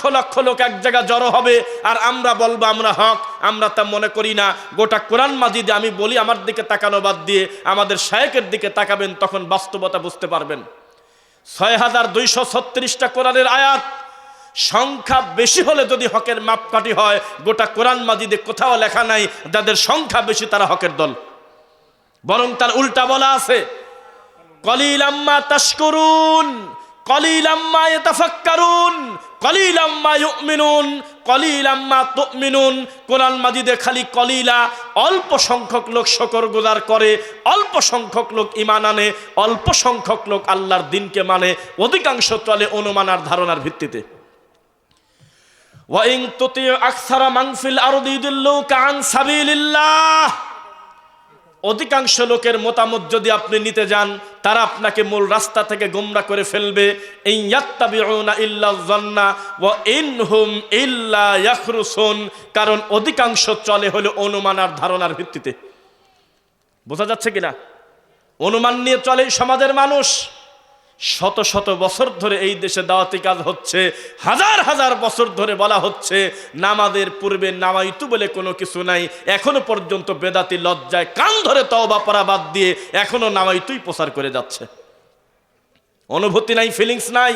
লক্ষ লক্ষ লোক এক জায়গা জড়ো হবে, আর আমরা বলব, আমরা হক, আমরা তা মনে করি না। গোটা কোরআন মাজিদে আমি বলি, আমার দিকে তাকানো বাদ দিয়ে আমাদের শায়েকের দিকে তাকাবেন, তখন বাস্তবতা বুঝতে পারবেন। ছয় হাজার দুইশো ছত্রিশটা কোরআনের আয়াত, সংখ্যা বেশি হলে যদি হকের মাপকাঠি হয়, গোটা কোরআন মাজিদে কোথাও লেখা নাই, যাদের সংখ্যা বেশি তারা হকের দল। বরং তার উল্টা বলা আছে, কলিলাম্মা তাশকুরুন কলিলাম্মা ইয়াতাফাক্কারুন কলিলাম্মা ইউমিনুন কলিলাম্মা তুমিনুন। কোরআন মাজিদে খালি কলিলা, অল্প সংখ্যক লোক শকর গুজার করে, অল্প সংখ্যক লোক ইমান আনে, অল্প সংখ্যক লোক আল্লাহর দিনকে মানে। অধিকাংশ চলে অনুমানার ধারণার ভিত্তিতে। ওয়াইং তুতি আকসারা মাংফিল আরদি ইউদিল্লুকা আন সাবিলিল্লাহ। অধিকাংশ লোকের মতামত যদি আপনি নিতে যান, তারা আপনাকে মূল রাস্তা থেকে গোমরা করে ফেলবে। কারণ অধিকাংশ চলে হলো অনুমান আর ধারণার ভিত্তিতে। বোঝা যাচ্ছে কিনা? অনুমান নিয়ে চলে সমাজের মানুষ। শত শত বছর ধরে এই দেশে দাওয়াতি কাজ হচ্ছে, হাজার হাজার বছর ধরে বলা হচ্ছে নামাদের পূর্বে নামাইতু বলে কোনো কিছু নাই, এখনও পর্যন্ত বেদাতি লজ্জায় কান ধরে তওবা পরা বাদ দিয়ে এখনও নামাইতুই প্রচার করে যাচ্ছে। অনুভূতি নাই ফিলিংস নাই।